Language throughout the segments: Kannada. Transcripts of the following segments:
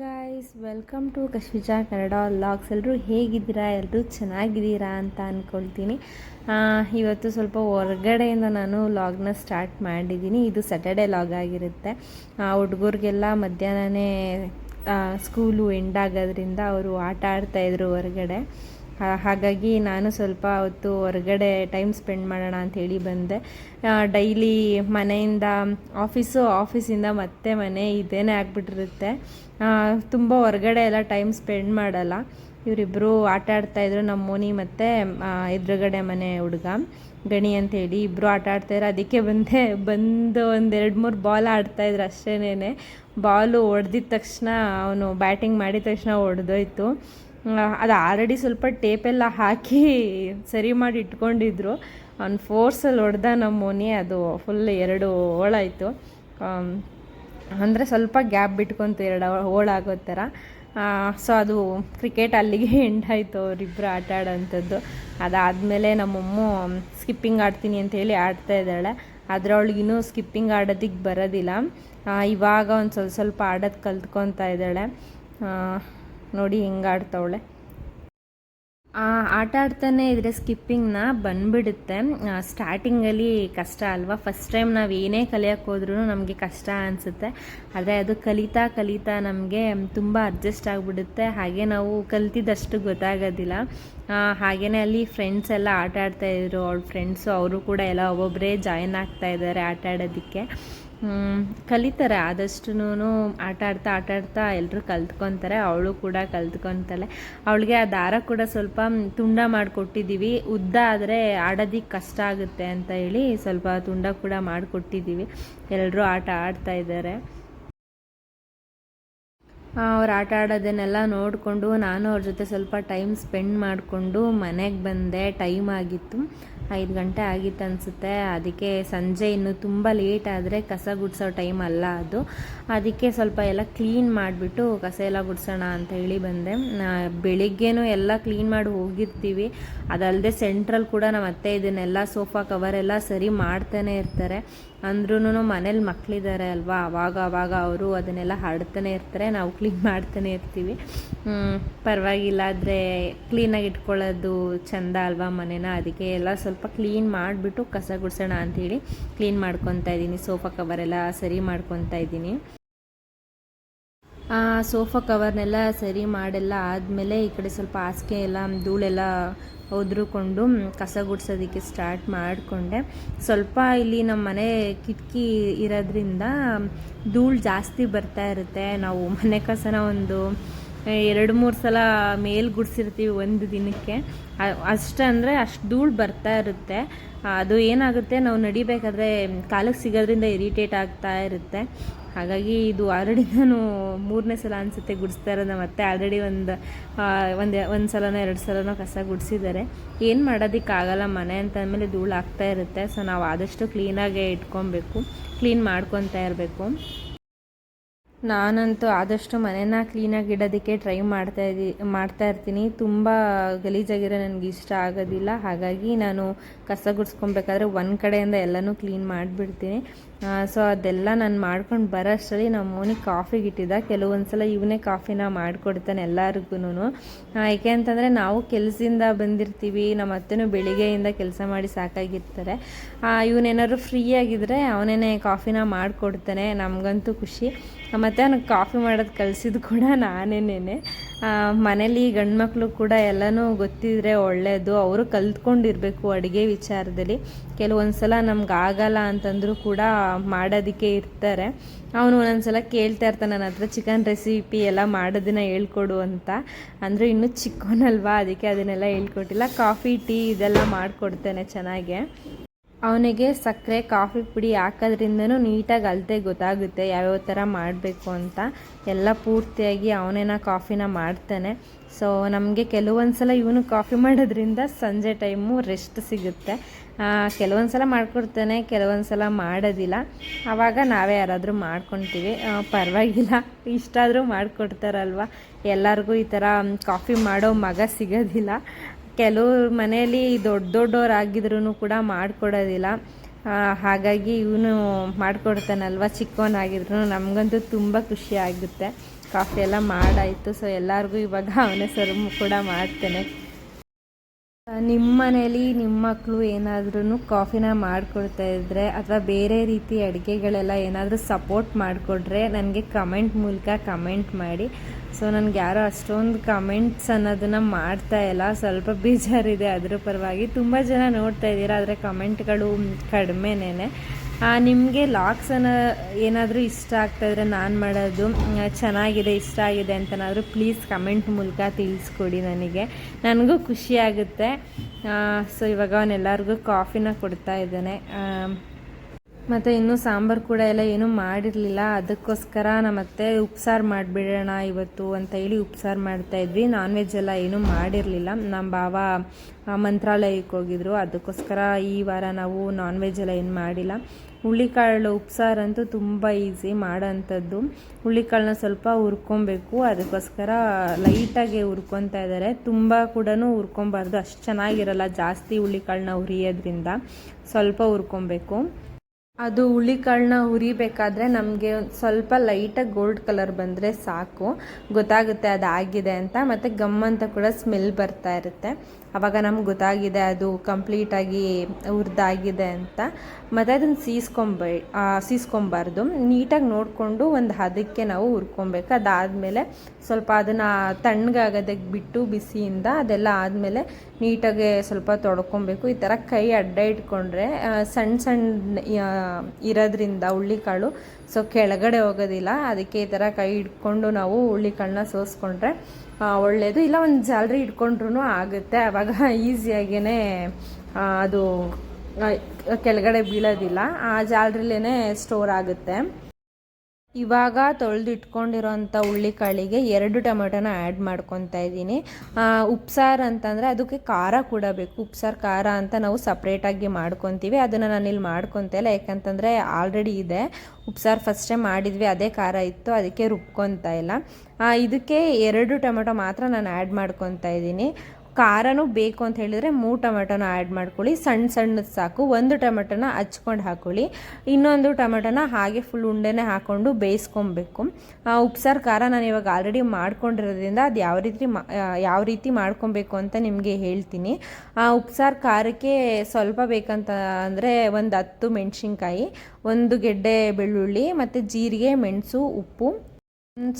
Guys welcome to Kashmija Kannada vlogs ಎಲ್ಲರೂ ಹೇಗಿದ್ದೀರಾ? ಎಲ್ಲರೂ ಚೆನ್ನಾಗಿದ್ದೀರಾ ಅಂತ ಅಂದ್ಕೊಳ್ತೀನಿ ಇವತ್ತು ಸ್ವಲ್ಪ ಹೊರಗಡೆಯಿಂದ ನಾನು ಲಾಗ್ನ ಸ್ಟಾರ್ಟ್ ಮಾಡಿದ್ದೀನಿ. ಇದು ಸ್ಯಾಟರ್ಡೆ ಲಾಗ್ ಆಗಿರುತ್ತೆ. ಹುಡುಗರಿಗೆಲ್ಲ ಮಧ್ಯಾಹ್ನನೇ ಸ್ಕೂಲು ಎಂಡ್ ಆಗೋದ್ರಿಂದ ಅವರು ಆಟ ಆಡ್ತಾಯಿದ್ರು ಹೊರಗಡೆ. ಹಾಗಾಗಿ ನಾನು ಸ್ವಲ್ಪ ಹೊತ್ತು ಹೊರಗಡೆ ಟೈಮ್ ಸ್ಪೆಂಡ್ ಮಾಡೋಣ ಅಂತ ಹೇಳಿ ಬಂದೆ. ಡೈಲಿ ಮನೆಯಿಂದ ಆಫೀಸು ಆಫೀಸಿಂದ ಮತ್ತೆ ಮನೆ ಇದೇನೇ ಆಗಿಬಿಟ್ಟಿರುತ್ತೆ. ತುಂಬ ಹೊರಗಡೆ ಎಲ್ಲ ಟೈಮ್ ಸ್ಪೆಂಡ್ ಮಾಡಲ್ಲ. ಇವರಿಬ್ಬರು ಆಟ ಆಡ್ತಾಯಿದ್ರು ನಮ್ಮ ಮೋನಿ ಮತ್ತು ಎದುರುಗಡೆ ಮನೆ ಹುಡುಗ, ಗಣಿ ಅಂತೇಳಿ ಇಬ್ಬರು ಆಟ ಆಡ್ತಾಯಿದ್ರು ಅದಕ್ಕೆ ಬಂದೆ, ಬಂದು ಒಂದು ಎರಡು ಮೂರು ಬಾಲ್ ಆಡ್ತಾಯಿದ್ರು ಅಷ್ಟೇನೆ ಬಾಲು ಹೊಡೆದಿದ ತಕ್ಷಣ, ಅವನು ಬ್ಯಾಟಿಂಗ್ ಮಾಡಿದ ತಕ್ಷಣ ಹೊಡೆದೋಯ್ತು. ಅದು ಆಲ್ರೆಡಿ ಸ್ವಲ್ಪ ಟೇಪೆಲ್ಲ ಹಾಕಿ ಸರಿ ಮಾಡಿ ಇಟ್ಕೊಂಡಿದ್ರು. ಅವ್ನ ಫೋರ್ಸಲ್ಲಿ ಹೊಡೆದ ನಮ್ಮ ಮೋನಿ, ಅದು ಫುಲ್ ಎರಡು ಹೋಳಾಯಿತು ಅಂದರೆ ಸ್ವಲ್ಪ ಗ್ಯಾಪ್ ಬಿಟ್ಕೊಂತು ಎರಡು ಹೋಳಾಗೋ ಥರ. ಸೊ ಅದು ಕ್ರಿಕೆಟ್ ಅಲ್ಲಿಗೆ ಎಂಡ್ ಆಯಿತು ಅವರಿಬ್ಬರು ಆಟ ಆಡೋಂಥದ್ದು. ಅದಾದಮೇಲೆ ನಮ್ಮಮ್ಮ ಸ್ಕಿಪ್ಪಿಂಗ್ ಆಡ್ತೀನಿ ಅಂತ ಹೇಳಿ ಆಡ್ತಾ ಇದ್ದಾಳೆ. ಆದರೆ ಅವಳಿಗಿನ್ನೂ ಸ್ಕಿಪ್ಪಿಂಗ್ ಆಡೋದಕ್ಕೆ ಬರೋದಿಲ್ಲ. ಇವಾಗ ಒಂದು ಸ್ವಲ್ಪ ಸ್ವಲ್ಪ ಆಡೋದು ಕಲ್ತ್ಕೊತಾ ಇದ್ದಾಳೆ. ನೋಡಿ ಹಿಂಗಾಡ್ತವಳೆ ಆಟ ಆಡ್ತಾನೆ ಇದ್ರೆ ಸ್ಕಿಪ್ಪಿಂಗ್ನ ಬಂದ್ಬಿಡುತ್ತೆ. ಸ್ಟಾರ್ಟಿಂಗಲ್ಲಿ ಕಷ್ಟ ಅಲ್ವಾ? ಫಸ್ಟ್ ಟೈಮ್ ನಾವು ಏನೇ ಕಲಿಯಕ್ಕೆ ಹೋದ್ರೂ ನಮಗೆ ಕಷ್ಟ ಅನಿಸುತ್ತೆ. ಆದರೆ ಅದು ಕಲಿತಾ ಕಲಿತಾ ನಮಗೆ ತುಂಬ ಅಡ್ಜಸ್ಟ್ ಆಗಿಬಿಡುತ್ತೆ. ಹಾಗೆ ನಾವು ಕಲ್ತಿದ್ದಷ್ಟು ಗೊತ್ತಾಗೋದಿಲ್ಲ. ಹಾಗೆಯೇ ಅಲ್ಲಿ ಫ್ರೆಂಡ್ಸ್ ಎಲ್ಲ ಆಟ ಆಡ್ತಾ ಇದ್ರು. ಅವ್ಳ ಫ್ರೆಂಡ್ಸು ಅವರು ಕೂಡ ಎಲ್ಲ ಒಬ್ಬೊಬ್ಬರೇ ಜಾಯಿನ್ ಆಗ್ತಾ ಇದ್ದಾರೆ ಆಟ ಆಡೋದಕ್ಕೆ. ಕಲಿತಾರೆ. ಆದಷ್ಟು ಆಟ ಆಡ್ತಾ ಆಟ ಆಡ್ತಾ ಎಲ್ಲರೂ ಕಲ್ತ್ಕೊತಾರೆ. ಅವಳು ಕೂಡ ಕಲ್ತ್ಕೊತಾಳೆ. ಅವಳಿಗೆ ಆ ದಾರ ಕೂಡ ಸ್ವಲ್ಪ ತುಂಡ ಮಾಡಿಕೊಟ್ಟಿದ್ದೀವಿ. ಉದ್ದ ಆದರೆ ಆಡೋದಿಕ್ಕೆ ಕಷ್ಟ ಆಗುತ್ತೆ ಅಂತ ಹೇಳಿ ಸ್ವಲ್ಪ ತುಂಡ ಕೂಡ ಮಾಡಿಕೊಟ್ಟಿದ್ದೀವಿ. ಎಲ್ಲರೂ ಆಟ ಆಡ್ತಾ ಇದ್ದಾರೆ. ಅವ್ರು ಆಟ ಆಡೋದನ್ನೆಲ್ಲ ನೋಡಿಕೊಂಡು ನಾನು ಅವ್ರ ಜೊತೆ ಸ್ವಲ್ಪ ಟೈಮ್ ಸ್ಪೆಂಡ್ ಮಾಡಿಕೊಂಡು ಮನೆಗೆ ಬಂದೆ. ಟೈಮ್ ಆಗಿತ್ತು. ಐದು ಗಂಟೆ ಆಗಿತ್ತು ಅನಿಸುತ್ತೆ. ಅದಕ್ಕೆ ಸಂಜೆ ಇನ್ನು ತುಂಬ ಲೇಟ್ ಆದರೆ ಕಸ ಗುಡಿಸೋ ಟೈಮ್ ಅಲ್ಲ ಅದು. ಅದಕ್ಕೆ ಸ್ವಲ್ಪ ಎಲ್ಲ ಕ್ಲೀನ್ ಮಾಡಿಬಿಟ್ಟು ಕಸ ಎಲ್ಲ ಗುಡಿಸೋಣ ಅಂತ ಹೇಳಿ ಬಂದೆ. ಬೆಳಿಗ್ಗೆನೂ ಎಲ್ಲ ಕ್ಲೀನ್ ಮಾಡಿ ಹೋಗಿರ್ತೀವಿ. ಅದಲ್ಲದೆ ಸೆಂಟ್ರಲ್ ಕೂಡ ನಮ್ಮ ಅತ್ತೆ ಇದನ್ನೆಲ್ಲ ಸೋಫಾ ಕವರ್ ಎಲ್ಲ ಸರಿ ಮಾಡ್ತಾನೆ ಇರ್ತಾರೆ. ಅಂದ್ರೂ ಮನೇಲಿ ಮಕ್ಕಳಿದ್ದಾರೆ ಅಲ್ವಾ? ಅವಾಗ ಅವಾಗ ಅವರು ಅದನ್ನೆಲ್ಲ ಹಾಡ್ತಾನೆ ಇರ್ತಾರೆ. ನಾವು ಮಾಡ್ತಾನೆ ಇರ್ತೀವಿ. ಪರವಾಗಿಲ್ಲ ಆದರೆ ಕ್ಲೀನಾಗಿ ಇಟ್ಕೊಳ್ಳೋದು ಚಂದ ಅಲ್ವಾ ಮನೇನ? ಅದಕ್ಕೆ ಎಲ್ಲ ಸ್ವಲ್ಪ ಕ್ಲೀನ್ ಮಾಡಿಬಿಟ್ಟು ಕಸ ಗುಡಿಸೋಣ ಅಂಥೇಳಿ ಕ್ಲೀನ್ ಮಾಡ್ಕೊತಾ ಇದ್ದೀನಿ. ಸೋಫಾ ಕವರೆಲ್ಲ ಸರಿ ಮಾಡ್ಕೊತಾ ಇದ್ದೀನಿ. ಆ, ಸೋಫಾ ಕವರ್ನೆಲ್ಲ ಸರಿ ಮಾಡೆಲ್ಲ. ಆದಮೇಲೆ ಈ ಕಡೆ ಸ್ವಲ್ಪ ಹಾಸಿಗೆ ಎಲ್ಲ, ಧೂಳೆಲ್ಲ ಒದ್ರುಕೊಂಡು ಕಸ ಗುಡ್ಸೋದಕ್ಕೆ ಸ್ಟಾರ್ಟ್ ಮಾಡಿಕೊಂಡೆ. ಸ್ವಲ್ಪ ಇಲ್ಲಿ ನಮ್ಮ ಮನೆ ಕಿಟಕಿ ಇರೋದ್ರಿಂದ ಧೂಳು ಜಾಸ್ತಿ ಬರ್ತಾ ಇರುತ್ತೆ. ನಾವು ಮನೆ ಕಸನ ಒಂದು ಎರಡು ಮೂರು ಸಲ ಮೇಲ್ ಗುಡಿಸಿರ್ತೀವಿ ಒಂದು ದಿನಕ್ಕೆ. ಅಷ್ಟು ಅಂದರೆ ಅಷ್ಟು ಧೂಳು ಬರ್ತಾ ಇರುತ್ತೆ. ಅದು ಏನಾಗುತ್ತೆ, ನಾವು ನಡಿಬೇಕಾದ್ರೆ ಕಾಲಕ್ಕೆ ಸಿಗೋದ್ರಿಂದ ಇರಿಟೇಟ್ ಆಗ್ತಾ ಇರುತ್ತೆ. ಹಾಗಾಗಿ ಇದು ಆಲ್ರೆಡಿ ನಾನು ಮೂರನೇ ಸಲ ಅನಿಸುತ್ತೆ ಗುಡಿಸ್ತಾ ಇರೋದು. ಮತ್ತೆ ಆಲ್ರೆಡಿ ಒಂದು ಒಂದು ಒಂದು ಸಲನೋ ಎರಡು ಸಲನೋ ಕಸ ಗುಡಿಸಿದ್ದಾರೆ. ಏನು ಮಾಡೋದಕ್ಕಾಗಲ್ಲ ಮನೆ ಅಂತ ಅಂದಮೇಲೆ ಧೂಳು ಆಗ್ತಾ ಇರುತ್ತೆ. ಸೊ, ನಾವು ಆದಷ್ಟು ಕ್ಲೀನಾಗೆ ಇಟ್ಕೊಬೇಕು. ಕ್ಲೀನ್ ಮಾಡ್ಕೊತಾ ಇರಬೇಕು. ನಾನಂತೂ ಆದಷ್ಟು ಮನೆನ ಕ್ಲೀನಾಗಿ ಇಡೋದಕ್ಕೆ ಟ್ರೈ ಮಾಡ್ತಾ ಇದ್ದಿ ಮಾಡ್ತಾ ಇರ್ತೀನಿ. ತುಂಬ ಗಲೀಜಾಗಿರೋ ನನಗೆ ಇಷ್ಟ ಆಗೋದಿಲ್ಲ. ಹಾಗಾಗಿ ನಾನು ಕಸ ಗುಡಿಸ್ಕೊಬೇಕಾದ್ರೆ ಒಂದು ಕಡೆಯಿಂದ ಎಲ್ಲನೂ ಕ್ಲೀನ್ ಮಾಡಿಬಿಡ್ತೀನಿ. ಸೊ ಅದೆಲ್ಲ ನಾನು ಮಾಡ್ಕೊಂಡು ಬರೋ ಅಷ್ಟರಲ್ಲಿ ನಮ್ಮ ಮೋನಿಗೆ ಕಾಫಿಗೆ ಇಟ್ಟಿದ್ದ ಕೆಲವೊಂದು ಸಲ ಇವನೇ ಕಾಫಿನ ಮಾಡಿಕೊಡ್ತಾನೆ ಎಲ್ಲರಿಗೂ ಏಕೆ ಅಂತಂದರೆ ನಾವು ಕೆಲಸದಿಂದ ಬಂದಿರ್ತೀವಿ. ನಮ್ಮ ಅತ್ತೆನೂ ಬೆಳಿಗ್ಗೆಯಿಂದ ಕೆಲಸ ಮಾಡಿ ಸಾಕಾಗಿರ್ತಾರೆ. ಇವನೇನಾದ್ರು ಫ್ರೀ ಆಗಿದ್ದರೆ ಅವನೇನೇ ಕಾಫಿನ ಮಾಡಿಕೊಡ್ತಾನೆ. ನಮಗಂತೂ ಖುಷಿ. ಮತ್ತು ಅವ್ನಿಗೆ ಕಾಫಿ ಮಾಡೋದು ಕಲಿಸಿದ್ದು ಕೂಡ ನಾನೇನೇನೆ. ಮನೇಲಿ ಗಂಡ್ಮಕ್ಳು ಕೂಡ ಎಲ್ಲನೂ ಗೊತ್ತಿದ್ರೆ ಒಳ್ಳೆಯದು ಅವರು ಕಲ್ತ್ಕೊಂಡಿರಬೇಕು ಅಡುಗೆ ವಿಚಾರದಲ್ಲಿ. ಕೆಲವೊಂದು ಸಲ ನಮ್ಗೆ ಆಗಲ್ಲ ಅಂತಂದರೂ ಕೂಡ ಮಾಡೋದಕ್ಕೆ ಇರ್ತಾರೆ. ಅವನು ಒಂದೊಂದು ಸಲ ಕೇಳ್ತಾ ಇರ್ತಾನೆ ನನ್ನ ಹತ್ರ ಚಿಕನ್ ರೆಸಿಪಿ ಎಲ್ಲ ಮಾಡೋದನ್ನ ಹೇಳ್ಕೊಡು ಅಂತ. ಅಂದರೆ ಇನ್ನೂ ಚಿಕ್ಕವನಲ್ವಾ, ಅದಕ್ಕೆ ಅದನ್ನೆಲ್ಲ ಹೇಳ್ಕೊಟ್ಟಿಲ್ಲ. ಕಾಫಿ, ಟೀ ಇದೆಲ್ಲ ಮಾಡಿಕೊಡ್ತೇನೆ ಚೆನ್ನಾಗೆ. ಅವನಿಗೆ ಸಕ್ಕರೆ, ಕಾಫಿ ಪುಡಿ ಹಾಕೋದ್ರಿಂದನೂ ನೀಟಾಗಿ ಅಳತೆ ಗೊತ್ತಾಗುತ್ತೆ ಯಾವ್ಯಾವ ಥರ ಮಾಡಬೇಕು ಅಂತ. ಎಲ್ಲ ಪೂರ್ತಿಯಾಗಿ ಅವನೇನ ಕಾಫಿನ ಮಾಡ್ತಾನೆ. ಸೊ ನಮಗೆ ಕೆಲವೊಂದು ಸಲ ಇವನು ಕಾಫಿ ಮಾಡೋದ್ರಿಂದ ಸಂಜೆ ಟೈಮು ರೆಸ್ಟ್ ಸಿಗುತ್ತೆ. ಕೆಲವೊಂದು ಸಲ ಮಾಡ್ಕೊಡ್ತಾನೆ ಕೆಲವೊಂದು ಸಲ ಮಾಡೋದಿಲ್ಲ. ಆವಾಗ ನಾವೇ ಯಾರಾದರೂ ಮಾಡ್ಕೊತೀವಿ. ಪರವಾಗಿಲ್ಲ. ಇಷ್ಟಾದರೂ ಮಾಡಿಕೊಡ್ತಾರಲ್ವ? ಎಲ್ಲರಿಗೂ ಈ ಥರ, ಕಾಫಿ ಮಾಡೋ ಮಗ ಸಿಗೋದಿಲ್ಲ. ಕೆಲವು ಮನೆಯಲ್ಲಿ ದೊಡ್ಡ ದೊಡ್ಡವ್ರು ಆಗಿದ್ರು ಕೂಡ ಮಾಡಿಕೊಡೋದಿಲ್ಲ. ಹಾಗಾಗಿ ಇವನು ಮಾಡಿಕೊಡ್ತಾನಲ್ವ? ಚಿಕ್ಕವನಾಗಿದ್ರು ನಮಗಂತೂ ತುಂಬ ಖುಷಿ ಆಗುತ್ತೆ. ಕಾಫಿ ಎಲ್ಲ ಮಾಡಾಯಿತು. ಸೊ ಎಲ್ಲರಿಗೂ ಇವಾಗ ಅವನೇ ಸರ್ವ್ ಕೂಡ ಮಾಡ್ತೇನೆ. ನಿಮ್ಮ ಮನೇಲಿ ನಿಮ್ಮ ಮಕ್ಕಳು ಏನಾದ್ರೂ ಕಾಫಿನ ಮಾಡಿಕೊಡ್ತಾ ಇದ್ದರೆ ಅಥವಾ ಬೇರೆ ರೀತಿ ಅಡುಗೆಗಳೆಲ್ಲ ಏನಾದರೂ ಸಪೋರ್ಟ್ ಮಾಡಿಕೊಡ್ರೆ ನನಗೆ ಕಮೆಂಟ್ ಮೂಲಕ ಕಮೆಂಟ್ ಮಾಡಿ. ಸೊ ನನಗೆ ಯಾರೋ ಅಷ್ಟೊಂದು ಕಮೆಂಟ್ಸ್ ಅನ್ನೋದನ್ನು ಮಾಡ್ತಾ ಇಲ್ಲ. ಸ್ವಲ್ಪ ಬೇಜಾರಿದೆ. ಅದ್ರ ಪರವಾಗಿ ತುಂಬ ಜನ ನೋಡ್ತಾ ಇದ್ದೀರಾ, ಆದರೆ ಕಮೆಂಟ್ಗಳು ಕಡಿಮೆನೇ ನಿಮಗೆ ಲಾಕ್ಸ್ ಅನ್ನೋ ಏನಾದರೂ ಇಷ್ಟ ಆಗ್ತಾಯಿದ್ರೆ ನಾನು ಮಾಡೋದು ಚೆನ್ನಾಗಿದೆ, ಇಷ್ಟ ಆಗಿದೆ ಅಂತನಾದರೂ ಪ್ಲೀಸ್ ಕಮೆಂಟ್ ಮೂಲಕ ತಿಳಿಸ್ಕೊಡಿ ನನಗೆ. ನನಗೂ ಖುಷಿ ಆಗುತ್ತೆ. ಸೊ ಇವಾಗ ಅವನೆಲ್ಲರಿಗೂ ಕಾಫಿನ ಕೊಡ್ತಾ ಇದ್ದಾನೆ. ಮತ್ತು ಇನ್ನೂ ಸಾಂಬಾರು ಕೂಡ ಎಲ್ಲ ಏನೂ ಮಾಡಿರಲಿಲ್ಲ. ಅದಕ್ಕೋಸ್ಕರ ನಮ್ಮತ್ತೆ ಉಪ್ಸಾರು ಮಾಡಿಬಿಡೋಣ ಇವತ್ತು ಅಂತ ಹೇಳಿ ಉಪ್ಸಾರು ಮಾಡ್ತಾಯಿದ್ವಿ ನಾನ್ ವೆಜ್ ಎಲ್ಲ ಏನೂ ಮಾಡಿರಲಿಲ್ಲ. ನಮ್ಮ ಭಾವ ಮಂತ್ರಾಲಯಕ್ಕೆ ಹೋಗಿದ್ರು. ಅದಕ್ಕೋಸ್ಕರ ಈ ವಾರ ನಾವು ನಾನ್ ವೆಜ್ ಎಲ್ಲ ಏನು ಮಾಡಿಲ್ಲ. ಹುಳ್ಳಿಕಾಳು ಉಪ್ಸಾರು ಅಂತೂ ತುಂಬ ಈಸಿ ಮಾಡೋಂಥದ್ದು. ಹುಳ್ಳಿಕಾಳನ್ನ ಸ್ವಲ್ಪ ಹುರ್ಕೊಬೇಕು. ಅದಕ್ಕೋಸ್ಕರ ಲೈಟಾಗಿ ಹುರ್ಕೊತಾ ಇದ್ದಾರೆ. ತುಂಬ ಕೂಡ ಹುರ್ಕೊಬಾರ್ದು. ಅಷ್ಟು ಚೆನ್ನಾಗಿರಲ್ಲ ಜಾಸ್ತಿ ಹುಳ್ಳಿಕಾಳನ್ನ ಹುರಿಯೋದ್ರಿಂದ. ಸ್ವಲ್ಪ ಹುರ್ಕೊಬೇಕು. ಅದು ಹುಳಿ ಕಾಳನ್ನ ಹುರಿಬೇಕಾದ್ರೆ ನಮಗೆ ಸ್ವಲ್ಪ ಲೈಟಾಗಿ ಗೋಲ್ಡ್ ಕಲರ್ ಬಂದರೆ ಸಾಕು. ಗೊತ್ತಾಗುತ್ತೆ ಅದು ಆಗಿದೆ ಅಂತ, ಮತ್ತು ಗಮ್ ಅಂತ ಕೂಡ ಸ್ಮೆಲ್ ಬರ್ತಾ ಇರುತ್ತೆ. ಆವಾಗ ನಮ್ಗೆ ಗೊತ್ತಾಗಿದೆ ಅದು ಕಂಪ್ಲೀಟಾಗಿ ಹುರಿದಾಗಿದೆ ಅಂತ. ಮತ್ತು ಅದನ್ನು ಸೀಸ್ಕೊಂಬೇ ಸೀಸ್ಕೊಬಾರ್ದು. ನೀಟಾಗಿ ನೋಡಿಕೊಂಡು ಒಂದು ಹದಕ್ಕೆ ನಾವು ಹುರ್ಕೊಬೇಕು. ಅದಾದಮೇಲೆ ಸ್ವಲ್ಪ ಅದನ್ನು ತಣ್ಣಗಾಗೋದಕ್ಕೆ ಬಿಟ್ಟು ಬಿಸಿಯಿಂದ ಅದೆಲ್ಲ ಆದಮೇಲೆ ನೀಟಾಗಿ ಸ್ವಲ್ಪ ತೊಳ್ಕೊಬೇಕು ಈ ಥರ ಕೈ ಅಡ್ಡ ಇಟ್ಕೊಂಡ್ರೆ ಸಣ್ಣ ಸಣ್ಣ ಇರೋದ್ರಿಂದ ಹುಳ್ಳಿಕಾಳು ಸೊ ಕೆಳಗಡೆ ಹೋಗೋದಿಲ್ಲ. ಅದಕ್ಕೆ ಈ ಥರ ಕೈ ಇಟ್ಕೊಂಡು ನಾವು ಹುಳ್ಳಿಕಾಳನ್ನ ಸೋಸ್ಕೊಂಡ್ರೆ ಒಳ್ಳೆಯದು ಇಲ್ಲ, ಒಂದು ಜಾಲರಿ ಇಟ್ಕೊಂಡ್ರೂ ಆಗುತ್ತೆ. ಆವಾಗ ಈಸಿಯಾಗೇ ಅದು ಕೆಳಗಡೆ ಬೀಳೋದಿಲ್ಲ. ಆ ಜಾಲರಿಲೇ ಸ್ಟೋರ್ ಆಗುತ್ತೆ. ಇವಾಗ ತೊಳೆದು ಇಟ್ಕೊಂಡಿರೋಂಥ ಹುಳ್ಳಿಕಾಳಿಗೆ ಎರಡು ಟೊಮೆಟೊನ ಆ್ಯಡ್ ಮಾಡ್ಕೊತಾ ಇದ್ದೀನಿ. ಉಪ್ಸಾರು ಅಂತಂದರೆ ಅದಕ್ಕೆ ಖಾರ ಕೂಡ ಬೇಕು. ಉಪ್ಸಾರು, ಖಾರ ಅಂತ ನಾವು ಸಪ್ರೇಟಾಗಿ ಮಾಡ್ಕೊತೀವಿ. ಅದನ್ನು ನಾನಿಲ್ಲಿ ಮಾಡ್ಕೊತಾ ಇಲ್ಲ. ಯಾಕಂತಂದರೆ ಆಲ್ರೆಡಿ ಇದೆ. ಉಪ್ಸಾರು ಫಸ್ಟೇ ಮಾಡಿದ್ವಿ, ಅದೇ ಖಾರ ಇತ್ತು, ಅದಕ್ಕೆ ರುಬ್ಕೊತಾ ಇಲ್ಲ. ಇದಕ್ಕೆ ಎರಡು ಟೊಮೆಟೊ ಮಾತ್ರ ನಾನು ಆ್ಯಡ್ ಮಾಡ್ಕೊತಾ ಇದ್ದೀನಿ. ಖಾರನೂ ಬೇಕು ಅಂತ ಹೇಳಿದರೆ ಮೂರು ಟೊಮೆಟೊನ ಆ್ಯಡ್ ಮಾಡ್ಕೊಳ್ಳಿ. ಸಣ್ಣ ಸಣ್ಣದು ಸಾಕು. ಒಂದು ಟೊಮೆಟೊನ ಹಚ್ಕೊಂಡು ಹಾಕೊಳ್ಳಿ. ಇನ್ನೊಂದು ಟೊಮೆಟೊನ ಹಾಗೆ ಫುಲ್ ಉಂಡೆನೇ ಹಾಕ್ಕೊಂಡು ಬೇಯಿಸ್ಕೊಬೇಕು. ಉಪ್ಸಾರು ಖಾರ ನಾನು ಇವಾಗ ಆಲ್ರೆಡಿ ಮಾಡ್ಕೊಂಡಿರೋದ್ರಿಂದ ಅದು ಯಾವ ರೀತಿ ಯಾವ ರೀತಿ ಮಾಡ್ಕೊಬೇಕು ಅಂತ ನಿಮಗೆ ಹೇಳ್ತೀನಿ. ಆ, ಉಪ್ಸಾರು ಖಾರಕ್ಕೆ ಸ್ವಲ್ಪ ಬೇಕಂತ ಅಂದರೆ ಒಂದು ಹತ್ತು ಮೆಣಸಿನ್ಕಾಯಿ ಒಂದು ಗೆಡ್ಡೆ ಬೆಳ್ಳುಳ್ಳಿ ಮತ್ತು ಜೀರಿಗೆ ಮೆಣಸು ಉಪ್ಪು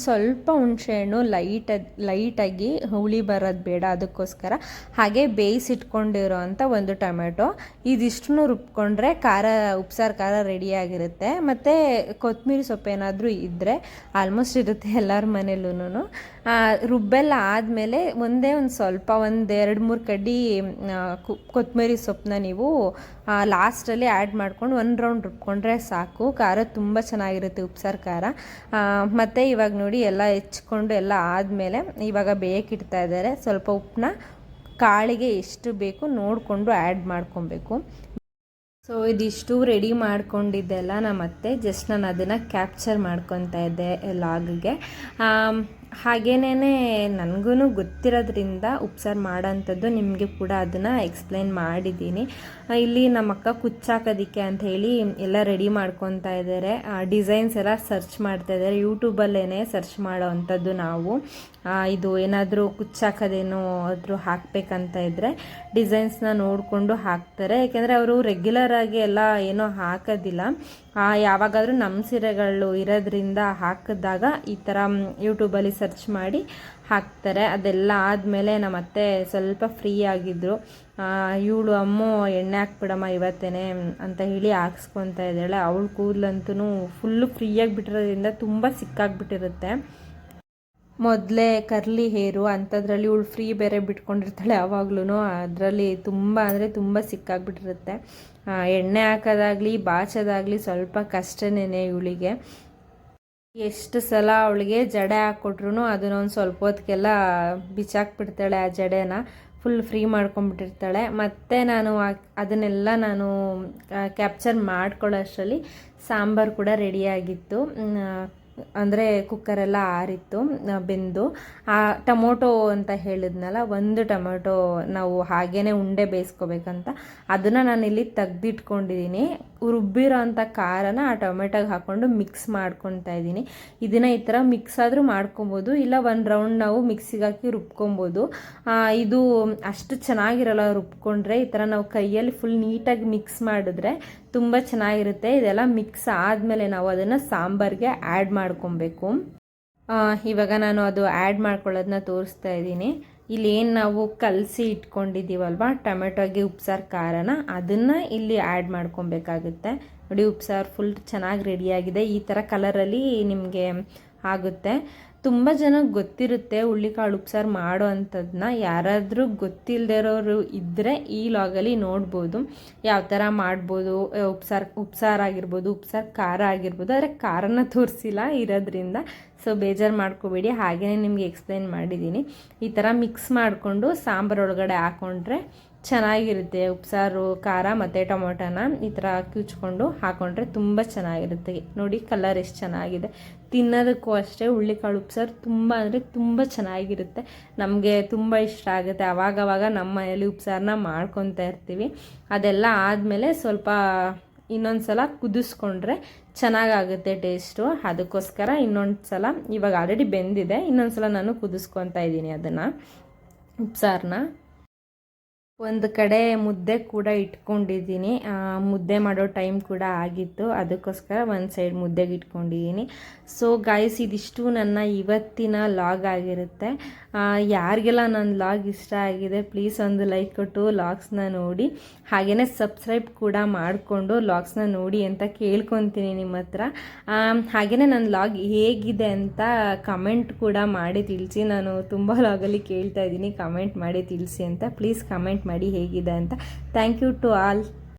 ಸ್ವಲ್ಪ ಹುಣಸೆಹಣ್ಣು ಲೈಟ್ ಲೈಟಾಗಿ ಹುಳಿ ಬರೋದು ಬೇಡ ಅದಕ್ಕೋಸ್ಕರ. ಹಾಗೆ ಬೇಯಿಸಿಟ್ಕೊಂಡಿರೋ ಅಂಥ ಒಂದು ಟೊಮೆಟೊ. ಇದಿಷ್ಟನ್ನು ರುಬ್ಕೊಂಡ್ರೆ ಖಾರ, ಉಪ್ಸಾರು ಖಾರ ರೆಡಿಯಾಗಿರುತ್ತೆ ಮತ್ತು ಕೊತ್ತಂಬರಿ ಸೊಪ್ಪು ಏನಾದರೂ ಇದ್ದರೆ ಆಲ್ಮೋಸ್ಟ್ ಇರುತ್ತೆ ಎಲ್ಲರ ಮನೇಲೂ ರುಬ್ಬೆಲ್ಲ ಆದಮೇಲೆ ಒಂದೇ ಒಂದು ಸ್ವಲ್ಪ ಒಂದು ಎರಡು ಮೂರು ಕಡ್ಡಿ ಕೊತ್ತಂಬರಿ ಸೊಪ್ಪನ್ನ ನೀವು ಲಾಸ್ಟಲ್ಲಿ ಆ್ಯಡ್ ಮಾಡ್ಕೊಂಡು ಒಂದು ರೌಂಡ್ ರುಬ್ಕೊಂಡ್ರೆ ಸಾಕು. ಖಾರ ತುಂಬ ಚೆನ್ನಾಗಿರುತ್ತೆ ಉಪ್ಸಾರು ಖಾರ. ಮತ್ತು ಇವಾಗ ನೋಡಿ ಎಲ್ಲ ಹೆಚ್ಕೊಂಡು ಎಲ್ಲ ಆದಮೇಲೆ ಇವಾಗ ಬೇಯಕ್ಕಿಡ್ತಾ ಇದ್ದಾರೆ. ಸ್ವಲ್ಪ ಉಪ್ಪನ್ನ ಕಾಳಿಗೆ ಎಷ್ಟು ಬೇಕು ನೋಡಿಕೊಂಡು ಆ್ಯಡ್ ಮಾಡ್ಕೊಬೇಕು. ಸೊ ಇದಿಷ್ಟು ರೆಡಿ ಮಾಡ್ಕೊಂಡಿದ್ದೆಲ್ಲ ನಮ್ಮ ಅತ್ತೆ ಜಸ್ಟ್ ನಾನು ಅದನ್ನು ಕ್ಯಾಪ್ಚರ್ ಮಾಡ್ಕೊತಾ ಇದ್ದೆ ಲಾಗ್ಗೆ ಹಾಗೇನೇ ನನಗೂ ಗೊತ್ತಿರೋದ್ರಿಂದ ಉಪ್ಸಾರು ಮಾಡೋಂಥದ್ದು ನಿಮಗೆ ಕೂಡ ಅದನ್ನು ಎಕ್ಸ್ಪ್ಲೈನ್ ಮಾಡಿದ್ದೀನಿ. ಇಲ್ಲಿ ನಮ್ಮ ಅಕ್ಕ ಕುಚ್ಚಾಕೋದಕ್ಕೆ ಅಂತ ಹೇಳಿ ಎಲ್ಲ ರೆಡಿ ಮಾಡ್ಕೊತಾ ಇದ್ದಾರೆ. ಡಿಸೈನ್ಸ್ ಎಲ್ಲ ಸರ್ಚ್ ಮಾಡ್ತಾ ಇದ್ದಾರೆ. ಯೂಟ್ಯೂಬಲ್ಲೇ ಸರ್ಚ್ ಮಾಡೋ ಅಂಥದ್ದು ನಾವು. ಇದು ಏನಾದರೂ ಕುಚ್ಚಾಕೋದೇನೋ ಆದರೂ ಹಾಕಬೇಕಂತ ಇದ್ದರೆ ಡಿಸೈನ್ಸ್ನ ನೋಡಿಕೊಂಡು ಹಾಕ್ತಾರೆ. ಯಾಕೆಂದರೆ ಅವರು ರೆಗ್ಯುಲರಾಗಿ ಎಲ್ಲ ಏನೋ ಹಾಕೋದಿಲ್ಲ. ಯಾವಾಗಾದರೂ ನಮ್ಮ ಸೀರೆಗಳು ಇರೋದ್ರಿಂದ ಹಾಕಿದಾಗ ಈ ಥರ ಯೂಟ್ಯೂಬಲ್ಲಿ ಸರ್ಚ್ ಮಾಡಿ ಹಾಕ್ತಾರೆ. ಅದೆಲ್ಲ ಆದಮೇಲೆ ನಮ್ಮ ಅತ್ತೆ ಸ್ವಲ್ಪ ಫ್ರೀ ಆಗಿದ್ದರು ಇವಳು ಅಮ್ಮ, ಎಣ್ಣೆ ಹಾಕ್ಬಿಡಮ್ಮ ಇವತ್ತೇನೆ ಅಂತ ಹೇಳಿ ಹಾಕ್ಸ್ಕೊತಾ ಇದ್ದಾಳೆ. ಅವಳ ಕೂದಲಂತೂ ಫುಲ್ಲು ಫ್ರೀಯಾಗಿ ಬಿಟ್ಟಿರೋದ್ರಿಂದ ತುಂಬ ಸಿಕ್ಕಾಗ್ಬಿಟ್ಟಿರುತ್ತೆ. ಮೊದಲೇ ಕರ್ಲಿ ಹೇರು ಅಂಥದ್ರಲ್ಲಿ ಇವಳು ಫ್ರೀ ಬೇರೆ ಬಿಟ್ಕೊಂಡಿರ್ತಾಳೆ ಯಾವಾಗ್ಲೂ ಅದರಲ್ಲಿ ತುಂಬ ಅಂದರೆ ತುಂಬ ಸಿಕ್ಕಾಗ್ಬಿಟ್ಟಿರುತ್ತೆ. ಎಣ್ಣೆ ಹಾಕೋದಾಗಲಿ, ಬಾಚೋದಾಗಲಿ ಸ್ವಲ್ಪ ಕಷ್ಟನೇ ಇವಳಿಗೆ. ಎಷ್ಟು ಸಲ ಅವಳಿಗೆ ಜಡೆ ಹಾಕ್ಕೊಟ್ರು ಅದನ್ನ ಒಂದು ಸ್ವಲ್ಪ ಹೊತ್ತಿಗೆಲ್ಲ ಬಿಚ್ಚಾಕ್ಬಿಡ್ತಾಳೆ ಆ ಜಡೆನ. Full free ಮಾಡ್ಕೊಂಡ್ಬಿಟ್ಟಿರ್ತಾಳೆ. ಮತ್ತು ನಾನು ಅದನ್ನೆಲ್ಲ ನಾನು ಕ್ಯಾಪ್ಚರ್ ಮಾಡ್ಕೊಳ್ಳೋ ಅಷ್ಟರಲ್ಲಿ ಸಾಂಬಾರು ಕೂಡ ರೆಡಿಯಾಗಿತ್ತು ಅಂದರೆ ಕುಕ್ಕರೆಲ್ಲ ಆರಿತ್ತು ಬೆಂದು. ಆ ಟೊಮೊಟೊ ಅಂತ ಹೇಳಿದ್ನಲ್ಲ, ಒಂದು ಟೊಮೊಟೊ ನಾವು ಹಾಗೇ ಉಂಡೆ ಬೇಯಿಸ್ಕೋಬೇಕಂತ. ಅದನ್ನು ನಾನಿಲ್ಲಿ ತೆಗ್ದಿಟ್ಕೊಂಡಿದ್ದೀನಿ ರುಬ್ಬಿರೋ ಅಂಥ ಖಾರನ ಆ ಟೊಮೆಟೊಗೆ ಹಾಕ್ಕೊಂಡು ಮಿಕ್ಸ್ ಮಾಡ್ಕೊತಾ ಇದ್ದೀನಿ. ಇದನ್ನು ಈ ಥರ ಮಿಕ್ಸ್ ಆದರೂ ಮಾಡ್ಕೊಬೋದು, ಇಲ್ಲ ಒಂದು ರೌಂಡ್ ನಾವು ಮಿಕ್ಸಿಗೆ ಹಾಕಿ ರುಬ್ಕೊಬೋದು. ಇದು ಅಷ್ಟು ಚೆನ್ನಾಗಿರಲ್ಲ ರುಬ್ಕೊಂಡ್ರೆ. ಈ ಥರ ನಾವು ಕೈಯಲ್ಲಿ ಫುಲ್ ನೀಟಾಗಿ ಮಿಕ್ಸ್ ಮಾಡಿದ್ರೆ ತುಂಬ ಚೆನ್ನಾಗಿರುತ್ತೆ. ಇದೆಲ್ಲ ಮಿಕ್ಸ್ ಆದಮೇಲೆ ನಾವು ಅದನ್ನು ಸಾಂಬಾರಿಗೆ ಆ್ಯಡ್ ಮಾಡ್ಕೊಬೇಕು. ಇವಾಗ ನಾನು ಅದು ಆ್ಯಡ್ ಮಾಡ್ಕೊಳ್ಳೋದನ್ನ ತೋರಿಸ್ತಾ ಇದ್ದೀನಿ. ಇಲ್ಲಿ ಏನು ನಾವು ಕಲಸಿ ಇಟ್ಕೊಂಡಿದ್ದೀವಲ್ವ? ಟೊಮೆಟೊಗೆ ಉಪ್ಸಾರು ಖಾರನ, ಅದನ್ನು ಇಲ್ಲಿ ಆ್ಯಡ್ ಮಾಡ್ಕೊಬೇಕಾಗುತ್ತೆ. ನೋಡಿ, ಉಪ್ಸಾರು ಫುಲ್ ಚೆನ್ನಾಗಿ ರೆಡಿಯಾಗಿದೆ ಈ ಥರ ಕಲರಲ್ಲಿ ನಿಮಗೆ ಆಗುತ್ತೆ. ತುಂಬ ಜನ ಗೊತ್ತಿರುತ್ತೆ ಹುಳ್ಳಿಕಾಳು ಉಪ್ಸಾರು ಮಾಡೋ ಅಂಥದ್ದನ್ನ ಯಾರಾದರೂ ಗೊತ್ತಿಲ್ಲದೆ ಇರೋರು ಇದ್ದರೆ ಈ ಲಾಗಲ್ಲಿ ನೋಡ್ಬೋದು. ಯಾವ ಥರ ಮಾಡ್ಬೋದು ಉಪ್ಸಾರು ಉಪ್ಸಾರು ಆಗಿರ್ಬೋದು ಉಪ್ಸಾರು ಖಾರ ಆಗಿರ್ಬೋದು. ಆದರೆ ಖಾರನ ತೋರಿಸಿಲ್ಲ ಇರೋದ್ರಿಂದ. ಸೊ, ಬೇಜಾರು ಮಾಡ್ಕೋಬೇಡಿ. ಹಾಗೆಯೇ ನಿಮಗೆ ಎಕ್ಸ್ಪ್ಲೈನ್ ಮಾಡಿದ್ದೀನಿ. ಈ ಥರ ಮಿಕ್ಸ್ ಮಾಡಿಕೊಂಡು ಸಾಂಬಾರು ಒಳಗಡೆ ಹಾಕ್ಕೊಂಡ್ರೆ ಚೆನ್ನಾಗಿರುತ್ತೆ ಉಪ್ಸಾರು, ಖಾರ ಮತ್ತು ಟೊಮೊಟೊನ ಈ ಥರ ಕಿಚ್ಕೊಂಡು ಹಾಕ್ಕೊಂಡ್ರೆ ತುಂಬ ಚೆನ್ನಾಗಿರುತ್ತೆ. ನೋಡಿ ಕಲರ್ ಎಷ್ಟು ಚೆನ್ನಾಗಿದೆ. ತಿನ್ನೋದಕ್ಕೂ ಅಷ್ಟೇ ಹುಳ್ಳಿಕಾಳು ಉಪ್ಸಾರು ತುಂಬ ಅಂದರೆ ತುಂಬ ಚೆನ್ನಾಗಿರುತ್ತೆ. ನಮಗೆ ತುಂಬ ಇಷ್ಟ ಆಗುತ್ತೆ. ಅವಾಗವಾಗ ನಮ್ಮ ಮನೆಯಲ್ಲಿ ಉಪ್ಸಾರನ್ನ ಮಾಡ್ಕೊತಾ ಇರ್ತೀವಿ. ಅದೆಲ್ಲ ಆದಮೇಲೆ ಸ್ವಲ್ಪ ಇನ್ನೊಂದು ಸಲ ಕುದಿಸ್ಕೊಂಡ್ರೆ ಚೆನ್ನಾಗಾಗುತ್ತೆ ಟೇಸ್ಟು. ಅದಕ್ಕೋಸ್ಕರ ಇನ್ನೊಂದು ಸಲ, ಇವಾಗ ಆಲ್ರೆಡಿ ಬೆಂದಿದೆ. ಇನ್ನೊಂದು ಸಲ ನಾನು ಕುದಿಸ್ಕೊತಾ ಇದ್ದೀನಿ ಅದನ್ನು, ಉಪ್ಸಾರನ್ನ. ಒಂದು ಕಡೆ ಮುದ್ದೆ ಕೂಡ ಇಟ್ಕೊಂಡಿದ್ದೀನಿ. ಮುದ್ದೆ ಮಾಡೋ ಟೈಮ್ ಕೂಡ ಆಗಿತ್ತು. ಅದಕ್ಕೋಸ್ಕರ ಒಂದು ಸೈಡ್ ಮುದ್ದೆಗೆ ಇಟ್ಕೊಂಡಿದ್ದೀನಿ. ಸೊ ಗಾಯ್ಸ್ ಇದಿಷ್ಟು ನನ್ನ ಇವತ್ತಿನ ಲಾಗ್ ಆಗಿರುತ್ತೆ. ಯಾರಿಗೆಲ್ಲ ನನ್ನ ಲಾಗ್ ಇಷ್ಟ ಆಗಿದೆ ಪ್ಲೀಸ್ ಒಂದು ಲೈಕ್ ಕೊಟ್ಟು ಲಾಗ್ಸ್ನ ನೋಡಿ. ಹಾಗೆಯೇ ಸಬ್ಸ್ಕ್ರೈಬ್ ಕೂಡ ಮಾಡಿಕೊಂಡು ಲಾಗ್ಸ್ನ ನೋಡಿ ಅಂತ ಕೇಳ್ಕೊತೀನಿ ನಿಮ್ಮ ಹತ್ರ. ಹಾಗೆಯೇ ನನ್ನ ಲಾಗ್ ಹೇಗಿದೆ ಅಂತ ಕಮೆಂಟ್ ಕೂಡ ಮಾಡಿ ತಿಳಿಸಿ. ನಾನು ತುಂಬ ಲಾಗಲ್ಲಿ ಕೇಳ್ತಾ ಇದ್ದೀನಿ. ಕಮೆಂಟ್ ಮಾಡಿ ತಿಳಿಸಿ ಅಂತ. ಪ್ಲೀಸ್ ಕಮೆಂಟ್ ಮಾಡಿ ಹೇಗಿದೆ ಅಂತ. Thank you to all